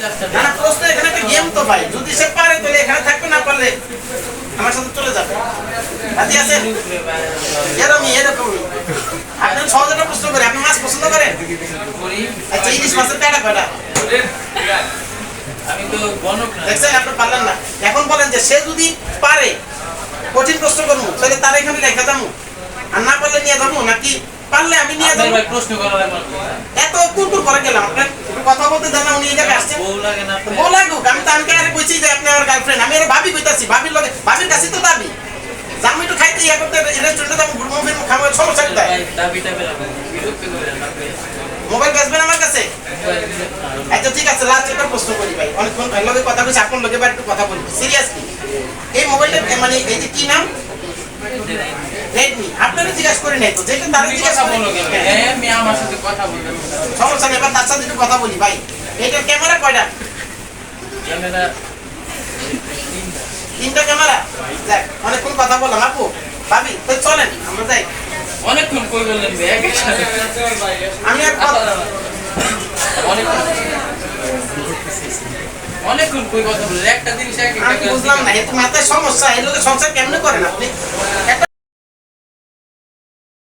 না না প্রশ্ন এখানে একটা গেম তো ভাই। যদি সে পারে তাহলে এখানে থাকবে না পারলে আমার সাথে চলে যাবে। রাজি আছে এরকমই এরকমই। আপনি সহজ একটা প্রশ্ন করে আপনি মাছ পছন্দ করেন? আচ্ছা ইলিশ মাছের পেটা কয়টা? আমি তো দেখছেন আপনি পারলেন না। এখন বলেন যে সে যদি পারে কঠিন প্রশ্ন করব তাহলে তার এখানে রেখে যাব। আর না পারলে নিয়ে যাব নাকি পারলে আমি নিয়ে যাব? প্রশ্ন করার এত কুরকুর করে গেলাম আপনার কথা বলতে দেন উনি এই জায়গায় বউ লাগে না আপনার? বলাগুক আমি তো আমি আরে কইছি যে আপনি আমার গার্লফ্রেন্ড আমি আরে ভাবি কইতাছি ভাবির লগে ভাবির কাছে তো দাবি। যে আমি খাইতে ইয়া করতে রেস্টুরেন্টে যাব ঘুরবো ফিরবো খাব সমস্যা কি তাই ভাই, দাবি টাবি রাখবেন না। বিরক্ত করেন না, আপনি। মোবাইল বেচবেন আমার কাছে? আচ্ছা ঠিক আছে লাস্ট একটা প্রশ্ন করি ভাই। অনেকক্ষণ ভাই লগে কথা বলছি আপনার লগে একটু কথা বলি সিরিয়াসলি এই মোবাইলটা মানে এই যে কি নাম? রেডমি আপনারা জিজ্ঞাসা করি নাই তো যেটা তারা জিজ্ঞাসা বলো হ্যাঁ, আমি আমার সাথে কথা বলতে সমস্যা নেই এবার তার সাথে একটু কথা বলি ভাই। এটার ক্যামেরা কয়টা? ক্যামেরা তিনটা ক্যামেরা? দেখ অনেকক্ষণ কথা বললাম আপু। ভাবি তো চলেন আমরা যাই। অনেকক্ষণ কই বললেন। আমি আর কথা অনেকক্ষণ। অনেকক্ষণ একটা জিনিস বুঝলাম না মাথায় সমস্যা এর লোকে সংসার কেমনে করেন আপনি?